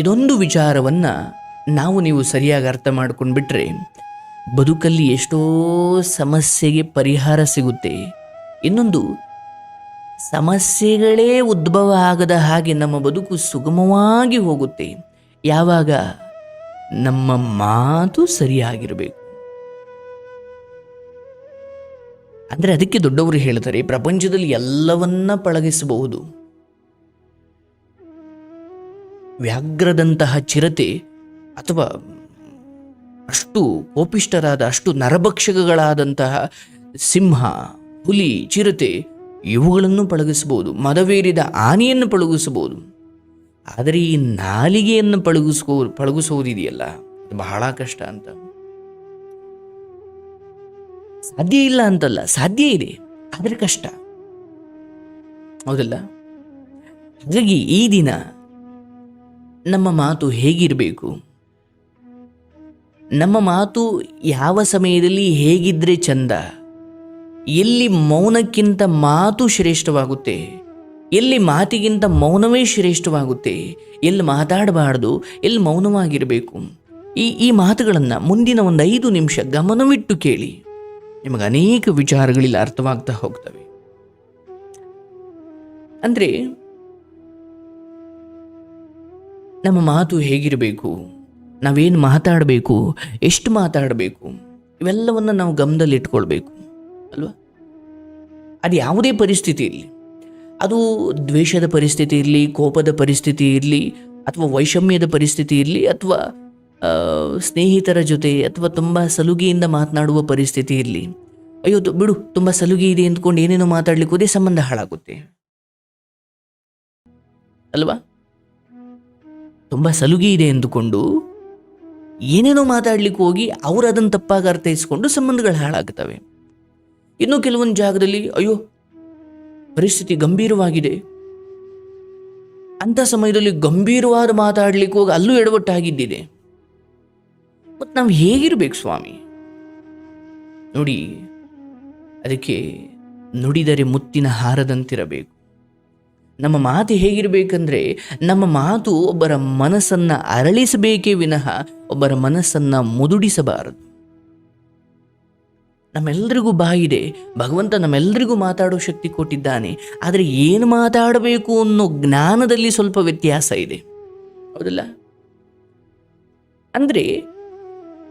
ಇದೊಂದು ವಿಚಾರವನ್ನು ನಾವು ನೀವು ಸರಿಯಾಗಿ ಅರ್ಥ ಮಾಡ್ಕೊಂಡ್ಬಿಟ್ರೆ ಬದುಕಲ್ಲಿ ಎಷ್ಟೋ ಸಮಸ್ಯೆಗೆ ಪರಿಹಾರ ಸಿಗುತ್ತೆ. ಇನ್ನೊಂದು, ಸಮಸ್ಯೆಗಳೇ ಉದ್ಭವ ಆಗದ ಹಾಗೆ ನಮ್ಮ ಬದುಕು ಸುಗಮವಾಗಿ ಹೋಗುತ್ತೆ. ಯಾವಾಗ ನಮ್ಮ ಮಾತು ಸರಿಯಾಗಿರಬೇಕು. ಅಂದರೆ ಅದಕ್ಕೆ ದೊಡ್ಡವರು ಹೇಳ್ತಾರೆ, ಪ್ರಪಂಚದಲ್ಲಿ ಎಲ್ಲವನ್ನ ಪಳಗಿಸಬಹುದು. ವ್ಯಾಘ್ರದಂತಹ ಚಿರತೆ ಅಥವಾ ಅಷ್ಟು ಕೋಪಿಷ್ಟರಾದ ಅಷ್ಟು ನರಭಕ್ಷಕಗಳಾದಂತಹ ಸಿಂಹ, ಹುಲಿ, ಚಿರತೆ ಇವುಗಳನ್ನು ಪಳಗಿಸಬಹುದು, ಮದವೇರಿದ ಆನೆಯನ್ನು ಪಳಗಿಸಬಹುದು. ಆದರೆ ಈ ನಾಲಿಗೆಯನ್ನು ಪಳಗಿಸ್ಕೋ ಪಳಗಿಸೋದಿದೆಯಲ್ಲ ಬಹಳ ಕಷ್ಟ ಅಂತ. ಸಾಧ್ಯ ಇಲ್ಲ ಅಂತಲ್ಲ, ಸಾಧ್ಯ ಇದೆ, ಆದರೆ ಕಷ್ಟ. ಹೌದಲ್ಲ? ಹಾಗಾಗಿ ಈ ದಿನ ನಮ್ಮ ಮಾತು ಹೇಗಿರಬೇಕು? ನಮ್ಮ ಮಾತು ಯಾವ ಸಮಯದಲ್ಲಿ ಹೇಗಿದ್ರೆ ಚಂದ? ಎಲ್ಲಿ ಮೌನಕ್ಕಿಂತ ಮಾತು ಶ್ರೇಷ್ಠವಾಗುತ್ತೆ? ಎಲ್ಲಿ ಮಾತಿಗಿಂತ ಮೌನವೇ ಶ್ರೇಷ್ಠವಾಗುತ್ತೆ? ಎಲ್ಲಿ ಮಾತಾಡಬಾರ್ದು, ಎಲ್ಲಿ ಮೌನವಾಗಿರಬೇಕು? ಈ ಈ ಮಾತುಗಳನ್ನು ಮುಂದಿನ ಒಂದು ಐದು ನಿಮಿಷ ಗಮನವಿಟ್ಟು ಕೇಳಿ. ನಿಮಗೆ ಅನೇಕ ವಿಚಾರಗಳಿಲ್ಲ ಅರ್ಥವಾಗ್ತಾ ಹೋಗ್ತವೆ. ಅಂದರೆ ನಮ್ಮ ಮಾತು ಹೇಗಿರಬೇಕು? ನಾವೇನು ಮಾತಾಡಬೇಕು? ಎಷ್ಟು ಮಾತಾಡಬೇಕು? ಇವೆಲ್ಲವನ್ನು ನಾವು ಗಮನದಲ್ಲಿ ಇಟ್ಕೊಳ್ಬೇಕು, ಅಲ್ವಾ? ಅದು ಯಾವುದೇ ಪರಿಸ್ಥಿತಿ ಇರಲಿ. ಅದು ದ್ವೇಷದ ಪರಿಸ್ಥಿತಿ ಇರಲಿ, ಕೋಪದ ಪರಿಸ್ಥಿತಿ ಇರಲಿ, ಅಥವಾ ವೈಷಮ್ಯದ ಪರಿಸ್ಥಿತಿ ಇರಲಿ, ಅಥವಾ ಸ್ನೇಹಿತರ ಜೊತೆ ಅಥವಾ ತುಂಬ ಸಲುಗೆಯಿಂದ ಮಾತನಾಡುವ ಪರಿಸ್ಥಿತಿ ಇರಲಿ. ಅಯ್ಯೋ ಬಿಡು, ತುಂಬ ಸಲುಗೆ ಇದೆ ಅಂದ್ಕೊಂಡು ಏನೇನೋ ಮಾತಾಡ್ಲಿಕ್ಕೆ ಹೋದೇ ಸಂಬಂಧ ಹಾಳಾಗುತ್ತೆ. ಅಲ್ವಾ? ತುಂಬ ಸಲುಗೆ ಇದೆ ಎಂದುಕೊಂಡು ಏನೇನೋ ಮಾತಾಡಲಿಕ್ಕೆ ಹೋಗಿ ಅವರು ಅದನ್ನು ತಪ್ಪಾಗಿ ಅರ್ಥೈಸಿಕೊಂಡು ಸಂಬಂಧಗಳು ಹಾಳಾಗ್ತವೆ. ಇನ್ನು ಕೆಲವೊಂದು ಜಾಗದಲ್ಲಿ, ಅಯ್ಯೋ, ಪರಿಸ್ಥಿತಿ ಗಂಭೀರವಾಗಿದೆ. ಅಂಥ ಸಮಯದಲ್ಲಿ ಗಂಭೀರವಾದ ಮಾತಾಡಲಿಕ್ಕೆ ಹೋಗಿ ಅಲ್ಲೂ ಎಡವಟ್ಟಾಗಿದ್ದಿದೆ. ಮತ್ತು ನಾವು ಹೇಗಿರಬೇಕು ಸ್ವಾಮಿ? ನೋಡಿ, ಅದಕ್ಕೆ ನುಡಿದರೆ ಮುತ್ತಿನ ಹಾರದಂತಿರಬೇಕು. ನಮ್ಮ ಮಾತು ಹೇಗಿರಬೇಕಂದ್ರೆ ನಮ್ಮ ಮಾತು ಒಬ್ಬರ ಮನಸ್ಸನ್ನು ಅರಳಿಸಬೇಕೇ ವಿನಃ ಒಬ್ಬರ ಮನಸ್ಸನ್ನು ಮುದುಡಿಸಬಾರದು. ನಮ್ಮೆಲ್ಲರಿಗೂ ಬಾಯಿದೆ. ಭಗವಂತ ನಮ್ಮೆಲ್ಲರಿಗೂ ಮಾತಾಡೋ ಶಕ್ತಿ ಕೊಟ್ಟಿದ್ದಾನೆ. ಆದರೆ ಏನು ಮಾತಾಡಬೇಕು ಅನ್ನೋ ಜ್ಞಾನದಲ್ಲಿ ಸ್ವಲ್ಪ ವ್ಯತ್ಯಾಸ ಇದೆ. ಹೌದಲ್ಲ? ಅಂದರೆ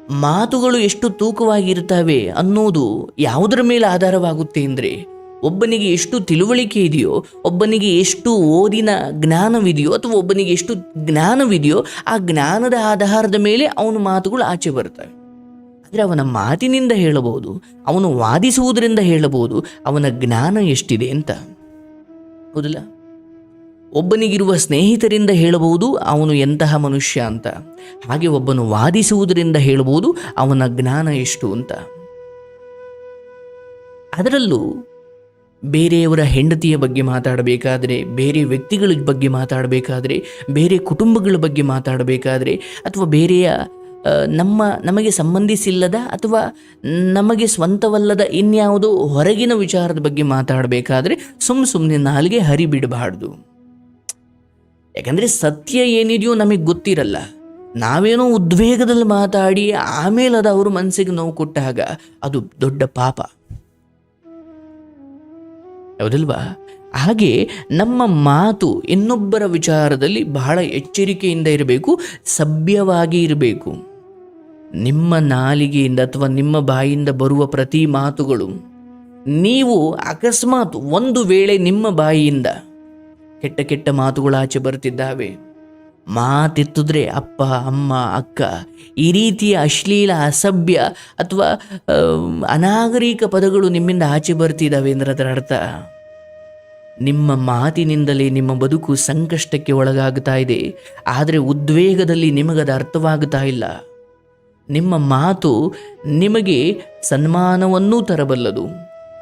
ಮಾತುಗಳು ಎಷ್ಟು ತೂಕವಾಗಿರ್ತವೆ ಅನ್ನೋದು ಯಾವುದರ ಮೇಲೆ ಆಧಾರವಾಗುತ್ತೆ ಅಂದರೆ ಒಬ್ಬನಿಗೆ ಎಷ್ಟು ತಿಳುವಳಿಕೆ ಇದೆಯೋ, ಒಬ್ಬನಿಗೆ ಎಷ್ಟು ಓದಿನ ಜ್ಞಾನವಿದೆಯೋ ಅಥವಾ ಒಬ್ಬನಿಗೆ ಎಷ್ಟು ಜ್ಞಾನವಿದೆಯೋ, ಆ ಜ್ಞಾನದ ಆಧಾರದ ಮೇಲೆ ಅವನ ಮಾತುಗಳು ಆಚೆ ಬರ್ತವೆ ಆದರೆ ಅವನ ಮಾತಿನಿಂದ ಹೇಳಬಹುದು, ಅವನು ವಾದಿಸುವುದರಿಂದ ಹೇಳಬಹುದು, ಅವನ ಜ್ಞಾನ ಎಷ್ಟಿದೆ ಅಂತ. ಹೌದಲ್ಲ? ಒಬ್ಬನಿಗಿರುವ ಸ್ನೇಹಿತರಿಂದ ಹೇಳಬಹುದು, ಅವನು ಎಂತಹ ಮನುಷ್ಯ ಅಂತ. ಹಾಗೆ ಒಬ್ಬನು ವಾದಿಸುವುದರಿಂದ ಹೇಳಬಹುದು, ಅವನ ಜ್ಞಾನ ಎಷ್ಟು ಅಂತ. ಅದರಲ್ಲೂ ಬೇರೆಯವರ ಹೆಂಡತಿಯ ಬಗ್ಗೆ ಮಾತಾಡಬೇಕಾದರೆ, ಬೇರೆ ವ್ಯಕ್ತಿಗಳ ಬಗ್ಗೆ ಮಾತಾಡಬೇಕಾದರೆ, ಬೇರೆ ಕುಟುಂಬಗಳ ಬಗ್ಗೆ ಮಾತಾಡಬೇಕಾದರೆ, ಅಥವಾ ಬೇರೆಯ ನಮ್ಮ, ನಮಗೆ ಸಂಬಂಧಿಸಿಲ್ಲದ ಅಥವಾ ನಮಗೆ ಸ್ವಂತವಲ್ಲದ ಇನ್ಯಾವುದೋ ಹೊರಗಿನ ವಿಚಾರದ ಬಗ್ಗೆ ಮಾತಾಡಬೇಕಾದ್ರೆ ಸುಮ್ಮ ಸುಮ್ಮನೆ ನಾಲಿಗೆ ಹರಿಬಿಡಬಾರ್ದು. ಯಾಕಂದರೆ ಸತ್ಯ ಏನಿದೆಯೋ ನಮಗೆ ಗೊತ್ತಿರಲ್ಲ. ನಾವೇನೋ ಉದ್ವೇಗದಲ್ಲಿ ಮಾತಾಡಿ ಆಮೇಲೆ ಅದು ಅವ್ರ ಮನಸ್ಸಿಗೆ ನೋವು ಕೊಟ್ಟಾಗ ಅದು ದೊಡ್ಡ ಪಾಪ. ಹೌದಲ್ವಾ? ಹಾಗೆ ನಮ್ಮ ಮಾತು ಇನ್ನೊಬ್ಬರ ವಿಚಾರದಲ್ಲಿ ಬಹಳ ಎಚ್ಚರಿಕೆಯಿಂದ ಇರಬೇಕು, ಸಭ್ಯವಾಗಿ ಇರಬೇಕು. ನಿಮ್ಮ ನಾಲಿಗೆಯಿಂದ ಅಥವಾ ನಿಮ್ಮ ಬಾಯಿಯಿಂದ ಬರುವ ಪ್ರತಿ ಮಾತುಗಳು, ನೀವು ಅಕಸ್ಮಾತ್ ಒಂದು ವೇಳೆ ನಿಮ್ಮ ಬಾಯಿಯಿಂದ ಕೆಟ್ಟ ಕೆಟ್ಟ ಮಾತುಗಳು ಆಚೆ ಬರ್ತಿದ್ದಾವೆ. ಮಾತೆತ್ತಿದ್ರೆ ಅಪ್ಪ, ಅಮ್ಮ, ಅಕ್ಕ, ಈ ರೀತಿಯ ಅಶ್ಲೀಲ, ಅಸಭ್ಯ ಅಥವಾ ಅನಾಗರಿಕ ಪದಗಳು ನಿಮ್ಮಿಂದ ಆಚೆ ಬರ್ತಿದ್ದಾವೆ ಅಂದ್ರೆ ಅದರ ಅರ್ಥ? ನಿಮ್ಮ ಮಾತಿನಿಂದಲೇ ನಿಮ್ಮ ಬದುಕು ಸಂಕಷ್ಟಕ್ಕೆ ಒಳಗಾಗ್ತಾ ಇದೆ. ಆದರೆ ಉದ್ವೇಗದಲ್ಲಿ ನಿಮಗದು ಅರ್ಥವಾಗ್ತಾ ಇಲ್ಲ. ನಿಮ್ಮ ಮಾತು ನಿಮಗೆ ಸನ್ಮಾನವನ್ನೂ ತರಬಲ್ಲದು.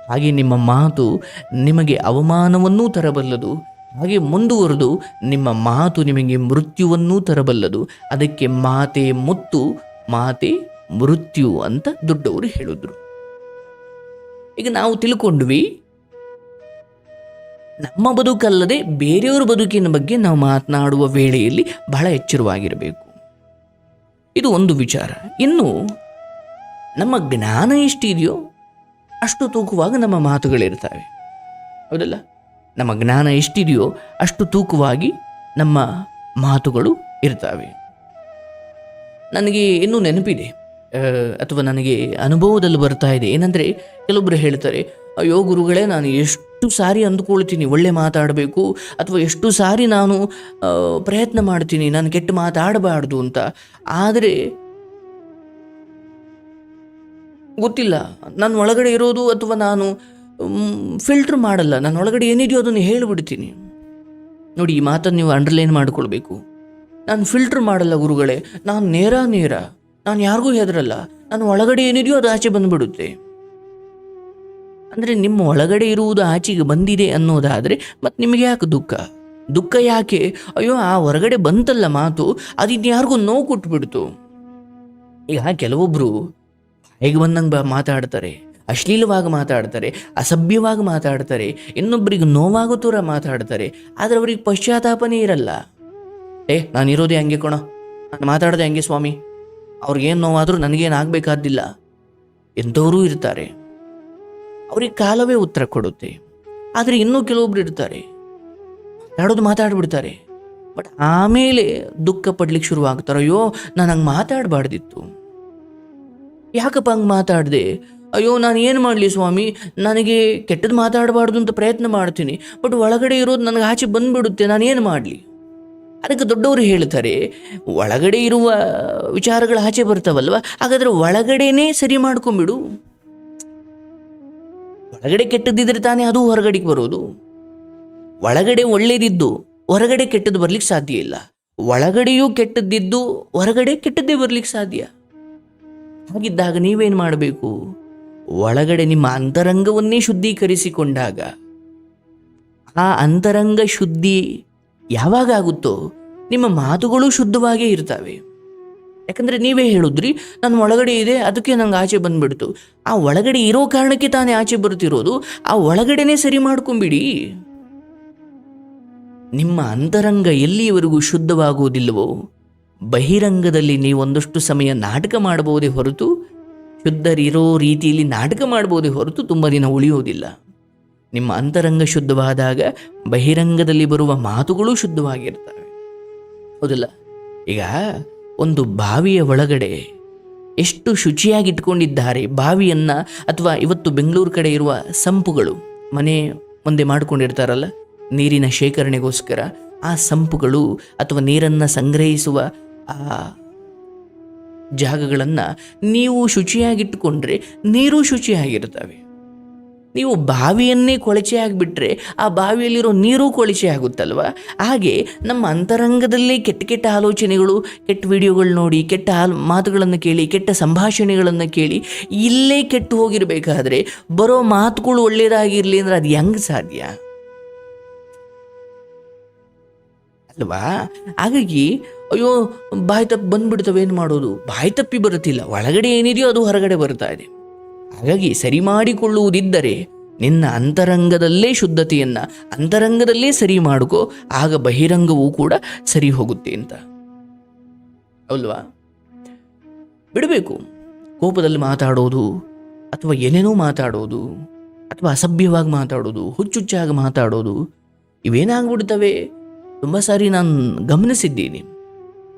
ಹಾಗೆ ನಿಮ್ಮ ಮಾತು ನಿಮಗೆ ಅವಮಾನವನ್ನೂ ತರಬಲ್ಲದು. ಹಾಗೆ ಮುಂದುವರೆದು ನಿಮ್ಮ ಮಾತು ನಿಮಗೆ ಮೃತ್ಯುವನ್ನೂ ತರಬಲ್ಲದು. ಅದಕ್ಕೆ ಮಾತೆ ಮುತ್ತು, ಮಾತೆ ಮೃತ್ಯು ಅಂತ ದೊಡ್ಡವರು ಹೇಳಿದ್ರು. ಈಗ ನಾವು ತಿಳ್ಕೊಂಡ್ವಿ ನಮ್ಮ ಬದುಕಲ್ಲದೆ ಬೇರೆಯವರ ಬದುಕಿನ ಬಗ್ಗೆ ನಾವು ಮಾತನಾಡುವ ವೇಳೆಯಲ್ಲಿ ಬಹಳ ಎಚ್ಚರವಾಗಿರಬೇಕು. ಇದು ಒಂದು ವಿಚಾರ. ಇನ್ನು ನಮ್ಮ ಜ್ಞಾನ ಎಷ್ಟಿದೆಯೋ ಅಷ್ಟು ತೂಕವಾಗಿ ನಮ್ಮ ಮಾತುಗಳಿರ್ತವೆ ಹೌದಲ್ಲ? ನಮ್ಮ ಜ್ಞಾನ ಎಷ್ಟಿದೆಯೋ ಅಷ್ಟು ತೂಕವಾಗಿ ನಮ್ಮ ಮಾತುಗಳು ಇರ್ತವೆ ನನಗೆ ಇನ್ನೂ ನೆನಪಿದೆ. ಅಥವಾ ನನಗೆ ಅನುಭವದಲ್ಲಿ ಬರ್ತಾ ಇದೆ. ಏನಂದರೆ ಕೆಲವೊಬ್ಬರು ಹೇಳ್ತಾರೆ ಅಯ್ಯೋ ಗುರುಗಳೇ, ನಾನು ಎಷ್ಟು ಸಾರಿ ಅಂದುಕೊಳ್ತೀನಿ, ಒಳ್ಳೆ ಮಾತಾಡಬೇಕು, ಅಥವಾ ಎಷ್ಟು ಸಾರಿ ನಾನು ಪ್ರಯತ್ನ ಮಾಡ್ತೀನಿ, ನಾನು ಕೆಟ್ಟ ಮಾತಾಡಬಾರ್ದು ಅಂತ. ಆದರೆ, ಗೊತ್ತಿಲ್ಲ. ನನ್ನ ಒಳಗಡೆ ಇರೋದು ಅಥವಾ ನಾನು ಫಿಲ್ಟರ್ ಮಾಡಲ್ಲ. ನನ್ನ ಒಳಗಡೆ ಏನಿದೆಯೋ ಅದನ್ನು ಹೇಳಿಬಿಡ್ತೀನಿ. ನೋಡಿ, ಈ ಮಾತನ್ನು ನೀವು ಅಂಡರ್ಲೈನ್ ಮಾಡಿಕೊಳ್ಬೇಕು. ನಾನು ಫಿಲ್ಟರ್ ಮಾಡಲ್ಲ ಗುರುಗಳೇ. ನಾನು ನೇರ ನೇರ. ನಾನು ಯಾರಿಗೂ ಹೆದರಲ್ಲ. ನಾನು ಒಳಗಡೆ ಏನಿದೆಯೋ ಅದು ಆಚೆ ಬಂದುಬಿಡುತ್ತೆ. ಅಂದರೆ ನಿಮ್ಮ ಒಳಗಡೆ ಇರುವುದು ಆಚೆಗೆ ಬಂದಿದೆ ಅನ್ನೋದಾದರೆ ಮತ್ತು ನಿಮಗೆ ಯಾಕೆ ದುಃಖ? ದುಃಖ ಯಾಕೆ? ಅಯ್ಯೋ, ಆ ಹೊರಗಡೆ ಬಂತಲ್ಲ ಮಾತು ಅದು ಯಾರಿಗೂ ನೋವು ಕೊಟ್ಬಿಡ್ತು. ಈಗ ಕೆಲವೊಬ್ಬರು ಹೇಗೆ ಬಂದಂಗೆ ಬ ಮಾತಾಡ್ತಾರೆ, ಅಶ್ಲೀಲವಾಗಿ ಮಾತಾಡ್ತಾರೆ, ಅಸಭ್ಯವಾಗಿ ಮಾತಾಡ್ತಾರೆ ಇನ್ನೊಬ್ಬರಿಗೆ ನೋವಾಗೋ ಥರ ಮಾತಾಡ್ತಾರೆ, ಆದರೆ ಅವ್ರಿಗೆ ಪಶ್ಚಾತ್ತಾಪನೇ ಇರಲ್ಲ. ಏ, ನಾನು ಇರೋದೇ ಹಂಗೆ ಕೊಣ. ನಾನು ಮಾತಾಡದೆ ಹಂಗೆ ಸ್ವಾಮಿ. ಅವ್ರಿಗೇನು ನೋವಾದರೂ ನನಗೇನು ಆಗಬೇಕಾದ್ದಿಲ್ಲ. ಎಂಥವರೂ ಇರ್ತಾರೆ. ಅವ್ರಿಗೆ ಕಾಲವೇ ಉತ್ತರ ಕೊಡುತ್ತೆ. ಆದರೆ ಇನ್ನೂ ಕೆಲವೊಬ್ರು ಇರ್ತಾರೆ. ಮಾತಾಡೋದು ಮಾತಾಡ್ಬಿಡ್ತಾರೆ. ಬಟ್ ಆಮೇಲೆ ದುಃಖ ಪಡ್ಲಿಕ್ಕೆ ಶುರುವಾಗ್ತಾರೆ. ಅಯ್ಯೋ, ನಾನು ಹಂಗೆ ಮಾತಾಡಬಾರ್ದಿತ್ತು. ಯಾಕಪ್ಪ ಹಂಗೆ ಮಾತಾಡಿದೆ? ಅಯ್ಯೋ, ನಾನು ಏನು ಮಾಡಲಿ ಸ್ವಾಮಿ? ನನಗೆ ಕೆಟ್ಟದ್ದು ಮಾತಾಡಬಾರ್ದು ಅಂತ ಪ್ರಯತ್ನ ಮಾಡ್ತೀನಿ. ಬಟ್ ಒಳಗಡೆ ಇರೋದು ನನಗೆ ಆಚೆ ಬಂದುಬಿಡುತ್ತೆ. ನಾನು ಏನು ಮಾಡಲಿ? ಅದಕ್ಕೆ ದೊಡ್ಡವರು ಹೇಳ್ತಾರೆ, ಒಳಗಡೆ ಇರುವ ವಿಚಾರಗಳು ಆಚೆ ಬರ್ತಾವಲ್ವ? ಹಾಗಾದ್ರೆ ಒಳಗಡೆನೇ ಸರಿ ಮಾಡ್ಕೊಂಬಿಡು ಒಳಗಡೆ ಕೆಟ್ಟದ್ದಿದ್ರೆ ತಾನೇ ಅದು ಹೊರಗಡೆಗೆ ಬರೋದು? ಒಳಗಡೆ ಒಳ್ಳೇದಿದ್ದು ಹೊರಗಡೆ ಕೆಟ್ಟದ್ದು ಬರ್ಲಿಕ್ಕೆ ಸಾಧ್ಯ ಇಲ್ಲ. ಒಳಗಡೆಯೂ ಕೆಟ್ಟದ್ದಿದ್ದು ಹೊರಗಡೆ ಕೆಟ್ಟದ್ದೇ ಬರ್ಲಿಕ್ಕೆ ಸಾಧ್ಯ. ಹಾಗಿದ್ದಾಗ ನೀವೇನು ಮಾಡಬೇಕು? ಒಳಗಡೆ ನಿಮ್ಮ ಅಂತರಂಗವನ್ನೇ ಶುದ್ಧೀಕರಿಸಿಕೊಂಡಾಗ ಆ ಅಂತರಂಗ ಶುದ್ಧಿ ಯಾವಾಗ ಆಗುತ್ತೋ ನಿಮ್ಮ ಮಾತುಗಳು ಶುದ್ಧವಾಗೇ ಇರ್ತವೆ. ಯಾಕಂದ್ರೆ ನೀವೇ ಹೇಳಿದ್ರಿ, ನನ್ನ ಒಳಗಡೆ ಇದೆ, ಅದಕ್ಕೆ ನಂಗೆ ಆಚೆ ಬಂದುಬಿಡ್ತು. ಆ ಒಳಗಡೆ ಇರೋ ಕಾರಣಕ್ಕೆ ತಾನೇ ಆಚೆ ಬರುತ್ತಿರೋದು ಆ ಒಳಗಡೆನೆ ಸರಿ ಮಾಡ್ಕೊಂಬಿಡಿ. ನಿಮ್ಮ ಅಂತರಂಗ ಎಲ್ಲಿಯವರೆಗೂ ಶುದ್ಧವಾಗುವುದಿಲ್ಲವೋ, ಬಹಿರಂಗದಲ್ಲಿ ನೀವೊಂದಷ್ಟು ಸಮಯ ನಾಟಕ ಮಾಡಬಹುದೇ ಹೊರತು, ಶುದ್ಧರಿರೋ ರೀತಿಯಲ್ಲಿ ನಾಟಕ ಮಾಡಬಹುದೇ ಹೊರತು ತುಂಬ ದಿನ ಉಳಿಯೋದಿಲ್ಲ ನಿಮ್ಮ ಅಂತರಂಗ ಶುದ್ಧವಾದಾಗ ಬಹಿರಂಗದಲ್ಲಿ ಬರುವ ಮಾತುಗಳು ಶುದ್ಧವಾಗಿರ್ತವೆ. ಹೌದಲ್ಲ? ಈಗ ಒಂದು ಬಾವಿಯ ಒಳಗಡೆ ಎಷ್ಟು ಶುಚಿಯಾಗಿ ಬಾವಿಯನ್ನು ಬಾವಿಯನ್ನ ಅಥವಾ ಇವತ್ತು ಬೆಂಗಳೂರು ಕಡೆ ಇರುವ ಸಂಪುಗಳು? ಮನೆ ಮುಂದೆ ಮಾಡಿಕೊಂಡಿರ್ತಾರಲ್ಲ, ನೀರಿನ ಶೇಖರಣೆಗೋಸ್ಕರ ಆ ಸಂಪುಗಳು ಅಥವಾ ನೀರನ್ನು ಸಂಗ್ರಹಿಸುವ, ಆ, ಜಾಗಗಳನ್ನು ನೀವು ಶುಚಿಯಾಗಿಟ್ಟುಕೊಂಡ್ರೆ ನೀರು ಶುಚಿಯಾಗಿರ್ತವೆ ನೀವು ಬಾವಿಯನ್ನೇ ಕೊಳಚೆ ಆಗಿಬಿಟ್ರೆ ಆ ಬಾವಿಯಲ್ಲಿರೋ ನೀರು ಕೊಳಚೆ ಆಗುತ್ತಲ್ವ? ಹಾಗೆ ನಮ್ಮ ಅಂತರಂಗದಲ್ಲೇ ಕೆಟ್ಟ ಕೆಟ್ಟ ಆಲೋಚನೆಗಳು, ಕೆಟ್ಟ ವಿಡಿಯೋಗಳು ನೋಡಿ, ಕೆಟ್ಟ ಮಾತುಗಳನ್ನು ಕೇಳಿ, ಕೆಟ್ಟ ಸಂಭಾಷಣೆಗಳನ್ನು ಕೇಳಿ ಇಲ್ಲೇ ಕೆಟ್ಟು ಹೋಗಿರಬೇಕಾದ್ರೆ ಬರೋ ಮಾತುಗಳು ಒಳ್ಳೆಯದಾಗಿರಲಿ ಅಂದ್ರೆ ಅದು ಹೆಂಗೆ ಸಾಧ್ಯ? ಅಲ್ವಾ? ಹಾಗಾಗಿ ಅಯ್ಯೋ, ಬಾಯಿ ತಪ್ಪಿ ಬಂದ್ಬಿಡ್ತವೆ, ಏನು ಮಾಡೋದು? ಬಾಯಿ ತಪ್ಪಿ ಬರುತ್ತಿಲ್ಲ. ಒಳಗಡೆ ಏನಿದೆಯೋ ಅದು ಹೊರಗಡೆ ಬರ್ತಾ ಇದೆ. ಹಾಗಾಗಿ ಸರಿ ಮಾಡಿಕೊಳ್ಳುವುದಿದ್ದರೆ ನಿನ್ನ ಅಂತರಂಗದಲ್ಲೇ ಶುದ್ಧತೆಯನ್ನು ಅಂತರಂಗದಲ್ಲೇ ಸರಿ ಮಾಡಿಕೋ, ಆಗ ಬಹಿರಂಗವೂ ಕೂಡ ಸರಿ ಹೋಗುತ್ತೆ ಅಂತ. ಅಲ್ವಾ? ಬಿಡಬೇಕು. ಕೋಪದಲ್ಲಿ ಮಾತಾಡೋದು ಅಥವಾ ಏನೇನೋ ಮಾತಾಡೋದು ಅಥವಾ ಅಸಭ್ಯವಾಗಿ ಮಾತಾಡೋದು, ಹುಚ್ಚುಚ್ಚಾಗಿ ಮಾತಾಡೋದು, ಇವೇನಾಗ್ಬಿಡ್ತವೆ? ತುಂಬ ಸಾರಿ ನಾನು ಗಮನಿಸಿದ್ದೀನಿ.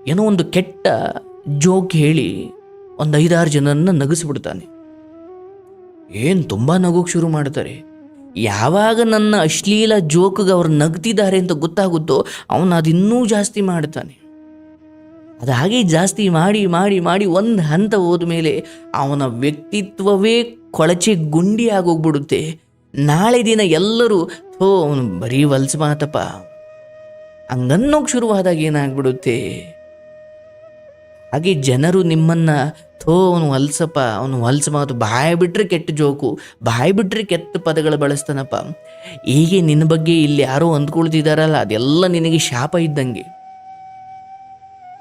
ಏನೋ ಒಂದು ಕೆಟ್ಟ ಜೋಕ್ ಹೇಳಿ ಒಂದು ಐದಾರು ಜನರನ್ನು ನಗಿಸ್ಬಿಡ್ತಾನೆ. ಏನು ತುಂಬ ನಗೋಕೆ ಶುರು ಮಾಡ್ತಾರೆ? ಯಾವಾಗ ನನ್ನ ಅಶ್ಲೀಲ ಜೋಕ್ಗೆ ಅವ್ರು ನಗ್ತಿದ್ದಾರೆ ಅಂತ ಗೊತ್ತಾಗುತ್ತೋ ಅವನು ಅದಿನ್ನೂ ಜಾಸ್ತಿ ಮಾಡ್ತಾನೆ. ಅದು ಹಾಗೆ ಜಾಸ್ತಿ ಮಾಡಿ ಮಾಡಿ ಮಾಡಿ ಒಂದು ಹಂತ ಹೋದ ಮೇಲೆ ಅವನ ವ್ಯಕ್ತಿತ್ವವೇ ಕೊಳಚೆ ಗುಂಡಿ ಆಗೋಗ್ಬಿಡುತ್ತೆ. ನಾಳೆ ದಿನ ಎಲ್ಲರೂ, ಥೋ, ಅವನು ಬರೀ ವಲ್ಸ ಮಾತಪ್ಪ. ಹಂಗನ್ನೋಕೆ ಶುರುವಾದಾಗ ಏನಾಗ್ಬಿಡುತ್ತೆ? ಹಾಗೆ ಜನರು ನಿಮ್ಮನ್ನು, ಥೋ, ಅವನು ಹೊಲ್ಸಪ್ಪ ಅವನು ಹೊಲ್ಸ ಮಾತು ಬಾಯಿ ಬಿಟ್ಟರೆ ಕೆಟ್ಟ ಜೋಕು, ಬಾಯಿ ಬಿಟ್ಟರೆ ಕೆಟ್ಟ ಪದಗಳು ಬಳಸ್ತಾನಪ್ಪ. ಹೀಗೆ ನಿನ್ನ ಬಗ್ಗೆ ಇಲ್ಲಿ ಯಾರೋ ಅಂದ್ಕೊಳ್ತಿದಾರಲ್ಲ, ಅದೆಲ್ಲ ನಿನಗೆ ಶಾಪ ಇದ್ದಂಗೆ.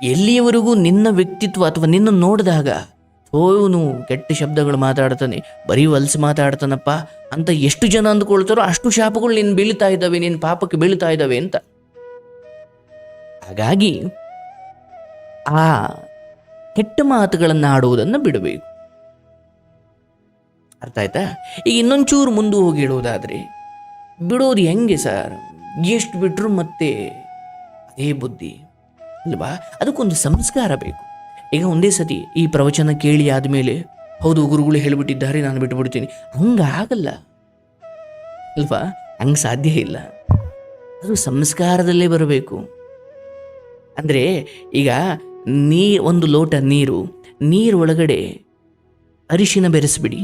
ಎಲ್ಲಿಯವರೆಗೂ ನಿನ್ನ ವ್ಯಕ್ತಿತ್ವ ಅಥವಾ ನಿನ್ನ ನೋಡಿದಾಗ ಇವನು ಕೆಟ್ಟ ಶಬ್ದಗಳು ಮಾತಾಡ್ತಾನೆ, ಬರೀ ಹೊಲ್ಸು ಮಾತಾಡ್ತಾನಪ್ಪ ಅಂತ ಎಷ್ಟು ಜನ ಅಂದ್ಕೊಳ್ತಾರೋ ಅಷ್ಟು ಶಾಪಗಳು ನಿನ್ನ ಬೀಳ್ತಾ ಇದ್ದಾವೆ ನಿನ್ನ ಪಾಪಕ್ಕೆ ಬೀಳ್ತಾ ಇದ್ದಾವೆ ಅಂತ. ಹಾಗಾಗಿ, ಆ ಕೆಟ್ಟ ಮಾತುಗಳನ್ನು ಆಡುವುದನ್ನು ಬಿಡಬೇಕು. ಅರ್ಥ ಆಯ್ತಾ? ಈಗ ಇನ್ನೊಂಚೂರು ಮುಂದೆ ಹೋಗಿ ಹೇಳುವುದಾದ್ರೆ, ಬಿಡೋದು ಹೆಂಗೆ ಸರ್? ಎಷ್ಟು ಬಿಟ್ಟರು ಮತ್ತೆ ಅದೇ ಬುದ್ಧಿ, ಅಲ್ವಾ? ಅದಕ್ಕೊಂದು ಸಂಸ್ಕಾರ ಬೇಕು. ಈಗ ಒಂದೇ ಸತಿ ಈ ಪ್ರವಚನ ಕೇಳಿ ಆದಮೇಲೆ, ಹೌದು, ಗುರುಗಳು ಹೇಳಿಬಿಟ್ಟಿದ್ದಾರೆ, ನಾನು ಬಿಟ್ಟುಬಿಡ್ತೀನಿ. ಹಂಗಾಗಲ್ಲ. ಅಲ್ವಾ? ಹಂಗೆ ಸಾಧ್ಯ ಇಲ್ಲ. ಅದು ಸಂಸ್ಕಾರದಲ್ಲೇ ಬರಬೇಕು. ಅಂದರೆ ಈಗ ನೀ ಒಂದು ಲೋಟ ನೀರು ನೀರೊಳಗಡೆ ಅರಿಶಿನ ಬೆರೆಸಿಬಿಡಿ.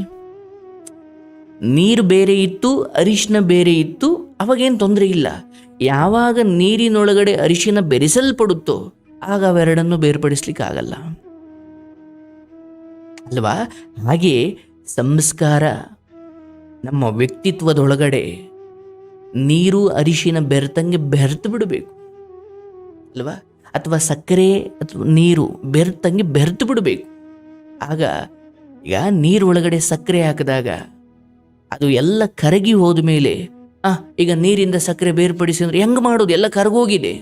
ನೀರು ಬೇರೆ ಇತ್ತು, ಅರಿಶಿನ ಬೇರೆ ಇತ್ತು, ಅವಾಗೇನು ತೊಂದರೆ ಇಲ್ಲ. ಯಾವಾಗ ನೀರಿನೊಳಗಡೆ ಅರಿಶಿನ ಬೆರೆಸಲ್ಪಡುತ್ತೋ, ಆಗ ಅವೆರಡನ್ನು ಬೇರ್ಪಡಿಸ್ಲಿಕ್ಕಾಗಲ್ಲ ಅಲ್ವಾ? ಹಾಗೆ ಸಂಸ್ಕಾರ ನಮ್ಮ ವ್ಯಕ್ತಿತ್ವದೊಳಗಡೆ ನೀರು, ಅರಿಶಿನ ಬೆರೆತಂಗೆ ಬೆರೆತು ಬಿಡಬೇಕು ಅಲ್ವಾ? ಅಥವಾ ಸಕ್ಕರೆ ಅಥವಾ ನೀರು ಬೆರ್ತಂಗೆ ಬೆರೆತು ಬಿಡಬೇಕು. ಆಗ ಈಗ ಒಳಗಡೆ ಸಕ್ಕರೆ ಹಾಕಿದಾಗ ಅದು ಎಲ್ಲ ಕರಗಿ ಹೋದ ಮೇಲೆ, ಆ, ಈಗ ನೀರಿಂದ ಸಕ್ಕರೆ ಬೇರ್ಪಡಿಸಿ ಅಂದ್ರೆ ಹೆಂಗೆ ಮಾಡೋದು? ಎಲ್ಲ ಕರಗೋಗಿದೆ.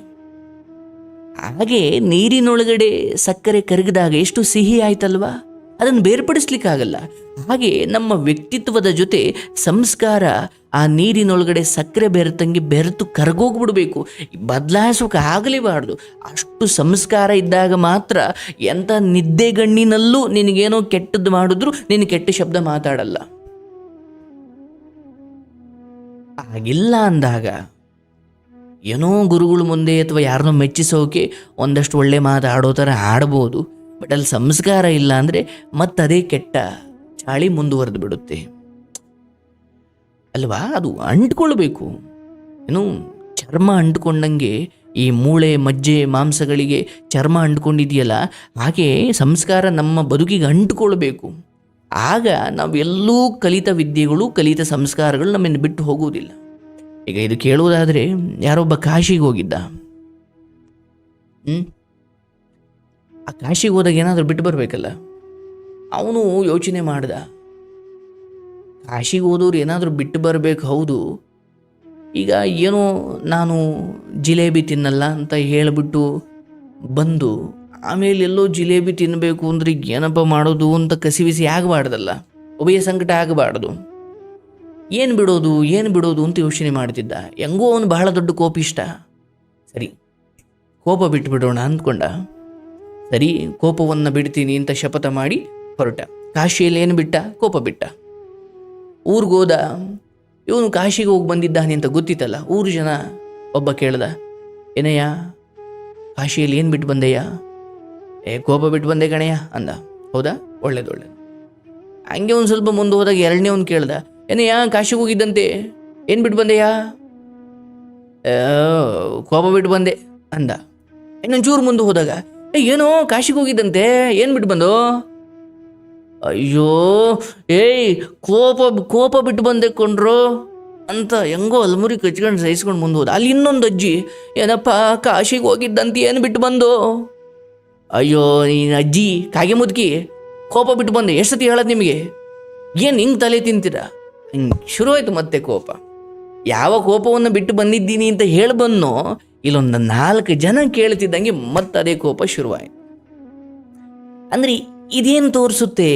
ಹಾಗೆ ನೀರಿನೊಳಗಡೆ ಸಕ್ಕರೆ ಕರಗಿದಾಗ ಎಷ್ಟು ಸಿಹಿ ಆಯ್ತಲ್ವಾ? ಅದನ್ನು ಬೇರ್ಪಡಿಸ್ಲಿಕ್ಕಾಗಲ್ಲ. ಹಾಗೆ ನಮ್ಮ ವ್ಯಕ್ತಿತ್ವದ ಜೊತೆ ಸಂಸ್ಕಾರ, ಆ ನೀರಿನೊಳಗಡೆ ಸಕ್ಕರೆ ಬೆರೆತಂಗೆ ಬೆರೆತು ಕರಗೋಗ್ಬಿಡ್ಬೇಕು. ಬದಲಾಯಿಸೋಕೆ ಆಗಲೇಬಾರ್ದು. ಅಷ್ಟು ಸಂಸ್ಕಾರ ಇದ್ದಾಗ ಮಾತ್ರ ಎಂಥ ನಿದ್ದೆಗಣ್ಣಿನಲ್ಲೂ ನಿನಗೇನೋ ಕೆಟ್ಟದ್ದು ಮಾಡಿದ್ರು ನೀನು ಕೆಟ್ಟ ಶಬ್ದ ಮಾತಾಡಲ್ಲ. ಆಗಿಲ್ಲ ಅಂದಾಗ ಏನೋ ಗುರುಗಳ ಮುಂದೆ ಅಥವಾ ಯಾರನ್ನೋ ಮೆಚ್ಚಿಸೋಕೆ ಒಂದಷ್ಟು ಒಳ್ಳೆ ಮಾತು ಆಡೋ ಥರ ಆಡ್ಬೋದು. ಬಟ್ ಅಲ್ಲಿ ಸಂಸ್ಕಾರ ಇಲ್ಲ ಅಂದರೆ ಮತ್ತದೇ ಕೆಟ್ಟ ಚಾಳಿ ಮುಂದುವರೆದು ಬಿಡುತ್ತೆ. ಅಲ್ವಾ? ಅದು ಅಂಟ್ಕೊಳ್ಬೇಕು. ಏನು, ಚರ್ಮ ಅಂಟ್ಕೊಂಡಂಗೆ ಈ ಮೂಳೆ, ಮಜ್ಜೆ, ಮಾಂಸಗಳಿಗೆ ಚರ್ಮ ಅಂಟ್ಕೊಂಡಿದೆಯಲ್ಲ, ಹಾಗೆ ಸಂಸ್ಕಾರ ನಮ್ಮ ಬದುಕಿಗೆ ಅಂಟ್ಕೊಳ್ಬೇಕು. ಆಗ ನಾವೆಲ್ಲೂ ಕಲಿತ ವಿದ್ಯೆಗಳು, ಕಲಿತ ಸಂಸ್ಕಾರಗಳು ನಮ್ಮನ್ನು ಬಿಟ್ಟು ಹೋಗುವುದಿಲ್ಲ. ಈಗ ಇದು ಕೇಳುವುದಾದರೆ, ಯಾರೊಬ್ಬ ಕಾಶಿಗೆ ಹೋಗಿದ್ದ. ಹ್ಮ್? ಆ ಕಾಶಿಗೆ ಹೋದಾಗ ಏನಾದರೂ ಬಿಟ್ಟು ಬರಬೇಕಲ್ಲ? ಅವನು ಯೋಚನೆ ಮಾಡ್ದ. ಕಾಶಿಗೆ ಹೋದವ್ರು ಏನಾದರೂ ಬಿಟ್ಟು ಬರಬೇಕು, ಹೌದು. ಈಗ ಏನೋ ನಾನು ಜಿಲೇಬಿ ತಿನ್ನಲ್ಲ ಅಂತ ಹೇಳಿಬಿಟ್ಟು ಬಂದು, ಆಮೇಲೆ ಎಲ್ಲೋ ಜಿಲೇಬಿ ತಿನ್ನಬೇಕು ಅಂದ್ರೆ ಏನಪ್ಪ ಮಾಡೋದು ಅಂತ ಕಸಿವಿಸಿ ಆಗಬಾರ್ದಲ್ಲ? ಉಭಯ ಸಂಕಟ ಆಗಬಾರ್ದು. ಏನು ಬಿಡೋದು ಏನು ಬಿಡೋದು ಅಂತ ಯೋಚನೆ ಮಾಡ್ತಿದ್ದ. ಹೆಂಗೋ ಅವನು ಬಹಳ ದೊಡ್ಡ ಕೋಪಿಷ್ಟ ಸರಿ, ಕೋಪ ಬಿಟ್ಟುಬಿಡೋಣ ಅಂದ್ಕೊಂಡ. ಸರಿ ಕೋಪವನ್ನು ಬಿಡ್ತೀನಿ ಅಂತ ಶಪಥ ಮಾಡಿ ಹೊರಟ. ಕಾಶಿಯಲ್ಲಿ ಏನು ಬಿಟ್ಟ? ಕೋಪ ಬಿಟ್ಟ. ಊರಿಗೋದ ಇವನು ಕಾಶಿಗೆ ಹೋಗಿ ಬಂದಿದ್ದಾನೆ ಅಂತ ಗೊತ್ತಿತ್ತಲ್ಲ? ಊರು ಜನ ಒಬ್ಬ ಕೇಳ್ದ ಏನಯ್ಯ ಕಾಶಿಯಲ್ಲಿ ಏನು ಬಿಟ್ಟು ಬಂದಯ್ಯ? ಏ ಕೋಪ ಬಿಟ್ಟು ಬಂದೆ ಕಣಯ್ಯ ಅಂದ. ಹೌದಾ? ಒಳ್ಳೇದು ಒಳ್ಳೇದು. ಹಂಗೆ ಒಂದು ಸ್ವಲ್ಪ ಮುಂದೆ ಹೋದಾಗ ಎರಡನೇ ಒಂದು ಕೇಳ್ದ ಏನಯ್ಯ ಕಾಶಿಗೆ ಹೋಗಿದ್ದಂತೆ ಏನು ಬಿಟ್ಟು ಬಂದೆಯಾ "ಆ, ಕೋಪ ಬಿಟ್ಟು ಬಂದೆ ಅಂದ. ಇನ್ನೊಂಚೂರು ಮುಂದೆ ಹೋದಾಗ "ಏ, ಏನೋ ಕಾಶಿಗೆ ಹೋಗಿದ್ದಂತೆ. ಏನು ಬಿಟ್ಟು ಬಂದು? ಅಯ್ಯೋ, ಏಯ್, ಕೋಪ ಕೋಪ ಬಿಟ್ಟು ಬಂದೆ ಕೊಂಡ್ರು. ಅಂತ ಹೆಂಗೋ ಅಲ್ಮುರಿ ಕಚ್ಕೊಂಡು ಸಹಿಸ್ಕೊಂಡು ಮುಂದೆ ಹೋದ. ಅಲ್ಲಿ ಇನ್ನೊಂದು ಅಜ್ಜಿ, ಏನಪ್ಪ, ಕಾಶಿಗೆ ಹೋಗಿದ್ದಂತ, ಏನು ಬಿಟ್ಟು ಬಂದು? ಅಯ್ಯೋ, ನೀನು ಅಜ್ಜಿ, ಕಾಗೆ ಮುದುಕಿ, ಕೋಪ ಬಿಟ್ಟು ಬಂದೆ. ಎಷ್ಟು ಸತಿ ಹೇಳೋದು ನಿಮಗೆ? ಏನು ಹಿಂಗೆ ತಲೆ ತಿಂತೀರಾ? ಹಿಂಗೆ ಶುರುವಾಯ್ತು ಮತ್ತೆ ಕೋಪ. ಯಾವ ಕೋಪವನ್ನು ಬಿಟ್ಟು ಬಂದಿದ್ದೀನಿ ಅಂತ ಹೇಳಿ ಬಂದೋ ಇಲ್ಲೊಂದು ನಾಲ್ಕು ಜನ ಕೇಳ್ತಿದ್ದಂಗೆ ಮತ್ತೆ ಅದೇ ಕೋಪ ಶುರುವಾಯಿತು. ಅಂದ್ರೆ ಇದೇನು ತೋರಿಸುತ್ತೆ?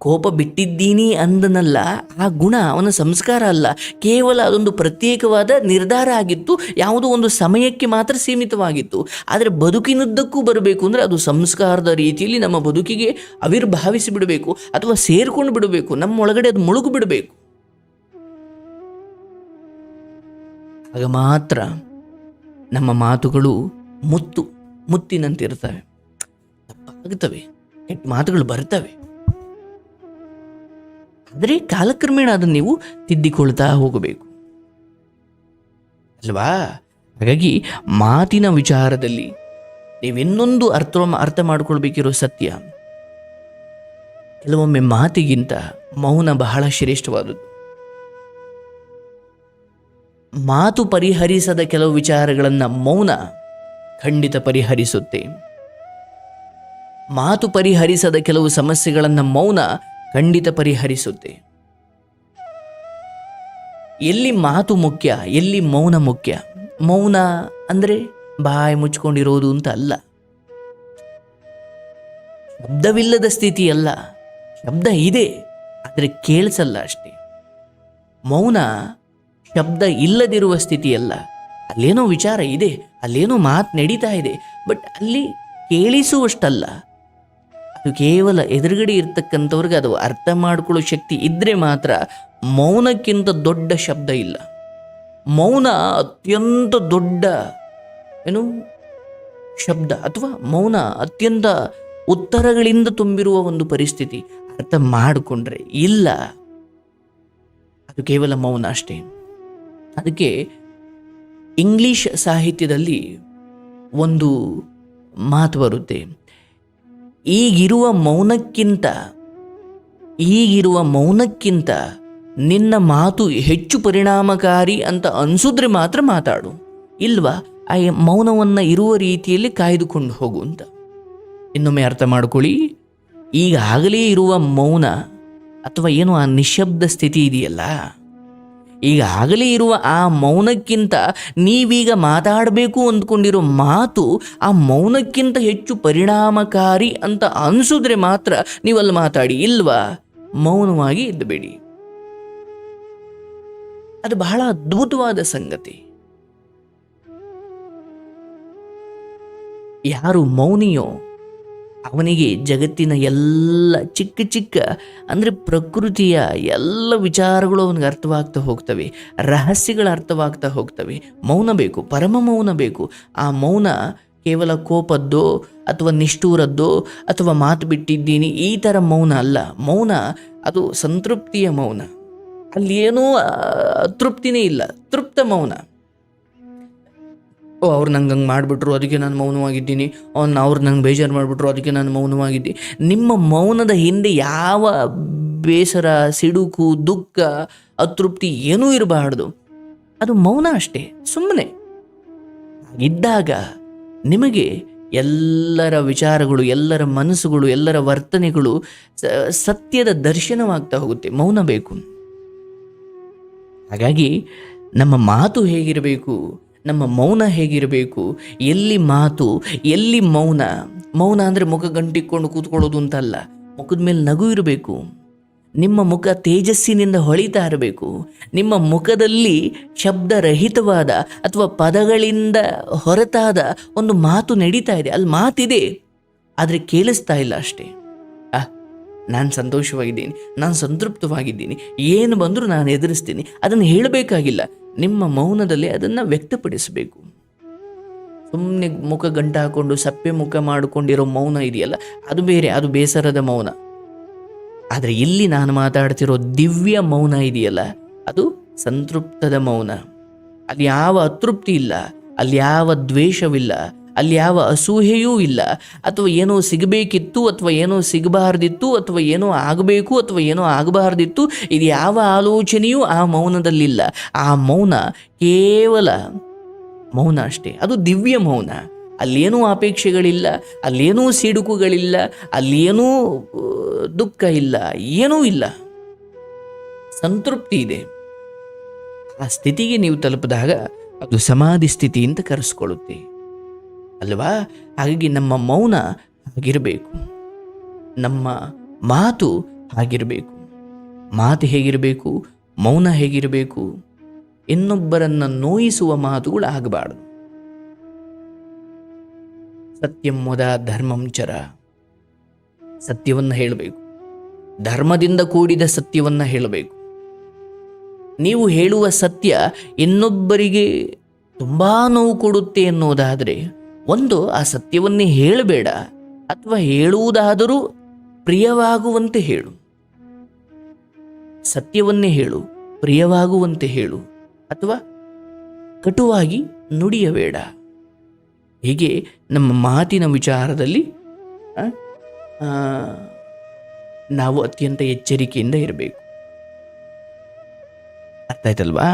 ಕೋಪ ಬಿಟ್ಟಿದ್ದೀನಿ ಅಂದನಲ್ಲ, ಆ ಗುಣ ಅವನ ಸಂಸ್ಕಾರ ಅಲ್ಲ. ಕೇವಲ ಅದೊಂದು ಪ್ರತ್ಯೇಕವಾದ ನಿರ್ಧಾರ ಆಗಿತ್ತು, ಯಾವುದೋ ಒಂದು ಸಮಯಕ್ಕೆ ಮಾತ್ರ ಸೀಮಿತವಾಗಿತ್ತು. ಆದರೆ ಬದುಕಿನದ್ದಕ್ಕೂ ಬರಬೇಕು ಅಂದರೆ ಅದು ಸಂಸ್ಕಾರದ ರೀತಿಯಲ್ಲಿ ನಮ್ಮ ಬದುಕಿಗೆ ಅವಿರ್ಭಾವಿಸಿ ಬಿಡಬೇಕು, ಅಥವಾ ಸೇರಿಕೊಂಡು ಬಿಡಬೇಕು, ನಮ್ಮೊಳಗಡೆ ಅದು ಮುಳುಗು ಬಿಡಬೇಕು. ಆಗ ಮಾತ್ರ ನಮ್ಮ ಮಾತುಗಳು ಮುತ್ತು ಮುತ್ತಿನಂತಿರ್ತವೆ ತಪ್ಪಾಗುತ್ತವೆ, ಕೆಟ್ಟ ಮಾತುಗಳು ಬರ್ತವೆ ಆದರೆ ಕಾಲಕ್ರಮೇಣ ಅದನ್ನು ನೀವು ತಿದ್ದಿಕೊಳ್ತಾ ಹೋಗಬೇಕು. ಅಲ್ವಾ? ಹಾಗಾಗಿ ಮಾತಿನ ವಿಚಾರದಲ್ಲಿ ನೀವಿನ್ನೊಂದು ಅರ್ಥ ಅರ್ಥ ಮಾಡಿಕೊಳ್ಬೇಕಿರೋ ಸತ್ಯ. ಕೆಲವೊಮ್ಮೆ ಮಾತಿಗಿಂತ ಮೌನ ಬಹಳ ಶ್ರೇಷ್ಠವಾದದ್ದು. ಮಾತು ಪರಿಹರಿಸದ ಕೆಲವು ವಿಚಾರಗಳನ್ನು ಮೌನ ಖಂಡಿತ ಪರಿಹರಿಸುತ್ತೆ. ಮಾತು ಪರಿಹರಿಸದ ಕೆಲವು ಸಮಸ್ಯೆಗಳನ್ನು ಮೌನ ಖಂಡಿತ ಪರಿಹರಿಸುತ್ತೆ. ಎಲ್ಲಿ ಮಾತು ಮುಖ್ಯ, ಎಲ್ಲಿ ಮೌನ ಮುಖ್ಯ? ಮೌನ ಅಂದರೆ ಬಾಯಿ ಮುಚ್ಕೊಂಡಿರೋದು ಅಂತ ಅಲ್ಲ. ಶಬ್ದವಿಲ್ಲದ ಸ್ಥಿತಿ ಅಲ್ಲ. ಶಬ್ದ ಇದೆ, ಆದರೆ ಕೇಳಿಸಲ್ಲ ಅಷ್ಟೇ. ಮೌನ ಶಬ್ದ ಇಲ್ಲದಿರುವ ಸ್ಥಿತಿಯಲ್ಲ. ಅಲ್ಲೇನೋ ವಿಚಾರ ಇದೆ, ಅಲ್ಲೇನೋ ಮಾತು ನಡೀತಾ ಇದೆ, ಬಟ್ ಅಲ್ಲಿ ಕೇಳಿಸುವಷ್ಟಲ್ಲ. ಅದು ಕೇವಲ ಎದುರುಗಡೆ ಇರ್ತಕ್ಕಂಥವ್ರಿಗೆ ಅದು ಅರ್ಥ ಮಾಡಿಕೊಳ್ಳೋ ಶಕ್ತಿ ಇದ್ದರೆ ಮಾತ್ರ ಮೌನಕ್ಕಿಂತ ದೊಡ್ಡ ಶಬ್ದ ಇಲ್ಲ. ಮೌನ ಅತ್ಯಂತ ದೊಡ್ಡ ಏನು? ಶಬ್ದ ಅಥವಾ ಮೌನ ಅತ್ಯಂತ ಉತ್ತರಗಳಿಂದ ತುಂಬಿರುವ ಒಂದು ಪರಿಸ್ಥಿತಿ. ಅರ್ಥ ಮಾಡಿಕೊಂಡ್ರೆ ಇಲ್ಲ. ಅದು ಕೇವಲ ಮೌನ ಅಷ್ಟೇ. ಅದಕ್ಕೆ ಇಂಗ್ಲೀಷ್ ಸಾಹಿತ್ಯದಲ್ಲಿ ಒಂದು ಮಾತು ಬರುತ್ತೆ. ಈಗಿರುವ ಮೌನಕ್ಕಿಂತ ಈಗಿರುವ ಮೌನಕ್ಕಿಂತ ನಿನ್ನ ಮಾತು ಹೆಚ್ಚು ಪರಿಣಾಮಕಾರಿ ಅಂತ ಅನಿಸಿದ್ರೆ ಮಾತ್ರ ಮಾತಾಡು. ಇಲ್ವಾ? ಆ ಮೌನವನ್ನು ಇರುವ ರೀತಿಯಲ್ಲಿ ಕಾಯ್ದುಕೊಂಡು ಹೋಗು ಅಂತ. ಇನ್ನೊಮ್ಮೆ ಅರ್ಥ ಮಾಡ್ಕೊಳ್ಳಿ. ಈಗಾಗಲೇ ಇರುವ ಮೌನ ಅಥವಾ ಏನು ಆ ನಿಶಬ್ದ ಸ್ಥಿತಿ ಇದೆಯಲ್ಲ? ಈಗಾಗಲೇ ಇರುವ ಆ ಮೌನಕ್ಕಿಂತ ನೀವೀಗ ಮಾತಾಡಬೇಕು ಅಂದ್ಕೊಂಡಿರೋ ಮಾತು ಆ ಮೌನಕ್ಕಿಂತ ಹೆಚ್ಚು ಪರಿಣಾಮಕಾರಿ ಅಂತ ಅನಿಸಿದ್ರೆ ಮಾತ್ರ ನೀವಲ್ಲಿ ಮಾತಾಡಿ, ಇಲ್ವಾ? ಮೌನವಾಗಿ ಇದ್ದಬೇಡಿ ಅದು ಬಹಳ ಅದ್ಭುತವಾದ ಸಂಗತಿ. ಯಾರು ಮೌನಿಯೋ ಅವನಿಗೆ ಜಗತ್ತಿನ ಎಲ್ಲ ಚಿಕ್ಕ ಚಿಕ್ಕ, ಅಂದರೆ ಪ್ರಕೃತಿಯ ಎಲ್ಲ ವಿಚಾರಗಳು ಅವನಿಗೆ ಅರ್ಥವಾಗ್ತಾ ಹೋಗ್ತವೆ. ರಹಸ್ಯಗಳು ಅರ್ಥವಾಗ್ತಾ ಹೋಗ್ತವೆ. ಮೌನ ಬೇಕು, ಪರಮ ಮೌನ ಬೇಕು. ಆ ಮೌನ ಕೇವಲ ಕೋಪದ್ದೋ ಅಥವಾ ನಿಷ್ಠೂರದ್ದೋ ಅಥವಾ ಮಾತು ಬಿಟ್ಟಿದ್ದೀನಿ, ಈ ಥರ ಮೌನ ಅಲ್ಲ. ಮೌನ, ಅದು ಸಂತೃಪ್ತಿಯ ಮೌನ. ಅಲ್ಲಿ ಏನೂ ತೃಪ್ತಿನೇ ಇಲ್ಲ. ತೃಪ್ತ ಮೌನ. ಓ, ಅವ್ರು ನಂಗೆ ಹಂಗೆ ಮಾಡಿಬಿಟ್ರು, ಅದಕ್ಕೆ ನಾನು ಮೌನವಾಗಿದ್ದೀನಿ. ಅವ್ನು ಅವ್ರು ನಂಗೆ ಬೇಜಾರು ಮಾಡಿಬಿಟ್ರು, ಅದಕ್ಕೆ ನಾನು ಮೌನವಾಗಿದ್ದೆ ನಿಮ್ಮ ಮೌನದ ಹಿಂದೆ ಯಾವ ಬೇಸರ, ಸಿಡುಕು, ದುಃಖ, ಅತೃಪ್ತಿ ಏನೂ ಇರಬಾರ್ದು. ಅದು ಮೌನ ಅಷ್ಟೇ ಸುಮ್ಮನೆ ಇದ್ದಾಗ ನಿಮಗೆ ಎಲ್ಲರ ವಿಚಾರಗಳು, ಎಲ್ಲರ ಮನಸ್ಸುಗಳು, ಎಲ್ಲರ ವರ್ತನೆಗಳು ಸತ್ಯದ ದರ್ಶನವಾಗ್ತಾ ಹೋಗುತ್ತೆ, ಮೌನ ಬೇಕು. ಹಾಗಾಗಿ ನಮ್ಮ ಮಾತು ಹೇಗಿರಬೇಕು ನಮ್ಮ ಮೌನ ಹೇಗಿರಬೇಕು? ಎಲ್ಲಿ ಮಾತು, ಎಲ್ಲಿ ಮೌನ? ಮೌನ ಅಂದರೆ ಮುಖ ಗಂಟಿಕೊಂಡು ಕೂತ್ಕೊಳ್ಳೋದು ಅಂತಲ್ಲ, ಮುಖದ ಮೇಲೆ ನಗು ಇರಬೇಕು. ನಿಮ್ಮ ಮುಖ ತೇಜಸ್ಸಿನಿಂದ ಹೊಳಿತಾ ಇರಬೇಕು. ನಿಮ್ಮ ಮುಖದಲ್ಲಿ ಶಬ್ದರಹಿತವಾದ ಅಥವಾ ಪದಗಳಿಂದ ಹೊರತಾದ ಒಂದು ಮಾತು ನಡೀತಾ ಇದೆ. ಅಲ್ಲಿ ಮಾತಿದೆ, ಆದರೆ ಕೇಳಿಸ್ತಾ ಇಲ್ಲ ಅಷ್ಟೇ. ಆ ನಾನು ಸಂತೋಷವಾಗಿದ್ದೀನಿ, ನಾನು ಸಂತೃಪ್ತವಾಗಿದ್ದೀನಿ. ಏನು ಬಂದರೂ ನಾನು ಎದುರಿಸ್ತೀನಿ. ಅದನ್ನು ಹೇಳಬೇಕಾಗಿಲ್ಲ. ನಿಮ್ಮ ಮೌನದಲ್ಲಿ ಅದನ್ನು ವ್ಯಕ್ತಪಡಿಸಬೇಕು. ಸುಮ್ಮನೆ ಮುಖ ಗಂಟು ಹಾಕೊಂಡು ಸಪ್ಪೆ ಮುಖ ಮಾಡಿಕೊಂಡಿರೋ ಮೌನ ಇದೆಯಲ್ಲ, ಅದು ಬೇರೆ, ಅದು ಬೇಸರದ ಮೌನ. ಆದರೆ ಇಲ್ಲಿ ನಾನು ಮಾತಾಡ್ತಿರೋ ದಿವ್ಯ ಮೌನ ಇದೆಯಲ್ಲ, ಅದು ಸಂತೃಪ್ತದ ಮೌನ. ಅಲ್ಲಿ ಯಾವ ಅತೃಪ್ತಿ ಇಲ್ಲ, ಅಲ್ಲಿ ಯಾವ ದ್ವೇಷವಿಲ್ಲ ಅಲ್ಲಿ ಯಾವ ಅಸೂಹೆಯೂ ಇಲ್ಲ. ಅಥವಾ ಏನೋ ಸಿಗಬೇಕಿತ್ತು, ಅಥವಾ ಏನೋ ಸಿಗಬಾರ್ದಿತ್ತು, ಅಥವಾ ಏನೋ ಆಗಬೇಕು, ಅಥವಾ ಏನೋ ಆಗಬಾರ್ದಿತ್ತು, ಇದು ಯಾವ ಆಲೋಚನೆಯೂ ಆ ಮೌನದಲ್ಲಿಲ್ಲ. ಆ ಮೌನ ಕೇವಲ ಮೌನ ಅಷ್ಟೇ. ಅದು ದಿವ್ಯ ಮೌನ. ಅಲ್ಲೇನೂ ಅಪೇಕ್ಷೆಗಳಿಲ್ಲ, ಅಲ್ಲೇನೂ ಸಿಡುಕುಗಳಿಲ್ಲ, ಅಲ್ಲೇನೂ ದುಃಖ ಇಲ್ಲ, ಏನೂ ಇಲ್ಲ. ಸಂತೃಪ್ತಿ ಇದೆ. ಆ ಸ್ಥಿತಿಗೆ ನೀವು ತಲುಪಿದಾಗ ಅದು ಸಮಾಧಿ ಸ್ಥಿತಿ ಅಂತ ಕರೆಸ್ಕೊಳ್ಳುತ್ತೆ ಅಲ್ವಾ? ಹಾಗಾಗಿ ನಮ್ಮ ಮೌನ ಆಗಿರಬೇಕು ನಮ್ಮ ಮಾತು ಆಗಿರಬೇಕು ಮಾತು ಹೇಗಿರಬೇಕು? ಮೌನ ಹೇಗಿರಬೇಕು? ಇನ್ನೊಬ್ಬರನ್ನು ನೋಯಿಸುವ ಮಾತುಗಳು ಆಗಬಾರ್ದು. ಸತ್ಯಂ ಮೊದ ಧರ್ಮಂಚರ ಸತ್ಯವನ್ನು ಹೇಳಬೇಕು. ಧರ್ಮದಿಂದ ಕೂಡಿದ ಸತ್ಯವನ್ನು ಹೇಳಬೇಕು. ನೀವು ಹೇಳುವ ಸತ್ಯ ಇನ್ನೊಬ್ಬರಿಗೆ ತುಂಬಾ ನೋವು ಕೊಡುತ್ತೆ ಅನ್ನೋದಾದರೆ ಒಂದು, ಆ ಸತ್ಯವನ್ನೇ ಹೇಳಬೇಡ, ಅಥವಾ ಹೇಳುವುದಾದರೂ ಪ್ರಿಯವಾಗುವಂತೆ ಹೇಳು. ಸತ್ಯವನ್ನೇ ಹೇಳು, ಪ್ರಿಯವಾಗುವಂತೆ ಹೇಳು, ಅಥವಾ ಕಟುವಾಗಿ ನುಡಿಯಬೇಡ. ಹೀಗೆ ನಮ್ಮ ಮಾತಿನ ವಿಚಾರದಲ್ಲಿ ನಾವು ಅತ್ಯಂತ ಎಚ್ಚರಿಕೆಯಿಂದ ಇರಬೇಕು. ಅರ್ಥ ಆಯ್ತಲ್ವಾ?